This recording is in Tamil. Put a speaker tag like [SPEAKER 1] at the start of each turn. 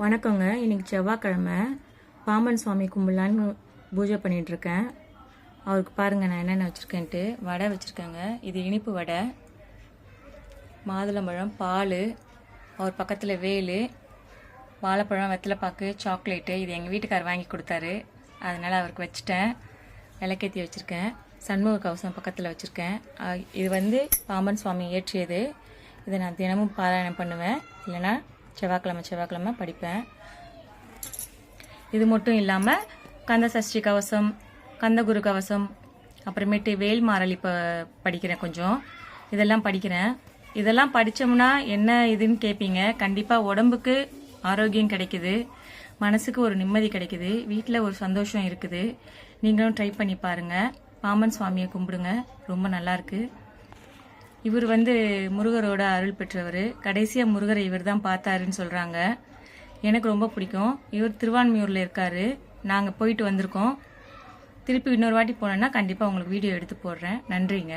[SPEAKER 1] வணக்கங்க. இன்னைக்கு செவ்வாய்க்கிழமை பாம்பன் சுவாமி கும்பிடலான்னு பூஜை பண்ணிட்டு இருக்கேன் அவருக்கு பாருங்க நான் என்னென்ன வச்சுருக்கேன்ட்டு. வடை வச்சுருக்கேங்க. இது இனிப்பு வடை. மாதுளம்பழம் பால் அவர் பக்கத்தில் வேல் வாழைப்பழம் வெத்தலைப்பாக்கு சாக்லேட்டு. இது எங்கள் வீட்டுக்கார் வாங்கி கொடுத்தாரு. அதனால் அவருக்கு வச்சுட்டேன். விளக்கேற்றி வச்சுருக்கேன். சண்முக கவசம் பக்கத்தில் வச்சுருக்கேன். இது வந்து பாம்பன் சுவாமி ஏற்றியது. இதை நான் தினமும் பாராயணம் பண்ணுவேன். இல்லைன்னா செவ்வாய்க்கிழமை செவ்வாய்க்கிழமை படிப்பேன். இது மட்டும் இல்லாமல் கந்த சஷ்டி கவசம் கந்த குரு கவசம் அப்புறமேட்டு வேல்மாரளி ப படிக்கிறேன் கொஞ்சம். இதெல்லாம் படிக்கிறேன். இதெல்லாம் படித்தோம்னா என்ன இதுன்னு கேட்பீங்க கண்டிப்பாக உடம்புக்கு ஆரோக்கியம் கிடைக்குது. மனசுக்கு ஒரு நிம்மதி கிடைக்குது. வீட்டில் ஒரு சந்தோஷம் இருக்குது. நீங்களும் ட்ரை பண்ணி பாருங்கள் பாமன் சுவாமியை கும்பிடுங்க. ரொம்ப நல்லாயிருக்கு இவர் வந்து முருகரோட அருள் பெற்றவர். கடைசியாக முருகரை இவர் தான் பார்த்தாருன்னு சொல்கிறாங்க எனக்கு ரொம்ப பிடிக்கும். இவர் திருவான்மியூரில் இருக்காரு. நாங்கள் போயிட்டு வந்திருக்கோம். திருப்பி இன்னொரு வாட்டி போனோன்னா கண்டிப்பாக உங்களுக்கு வீடியோ எடுத்து போடுறேன். நன்றிங்க.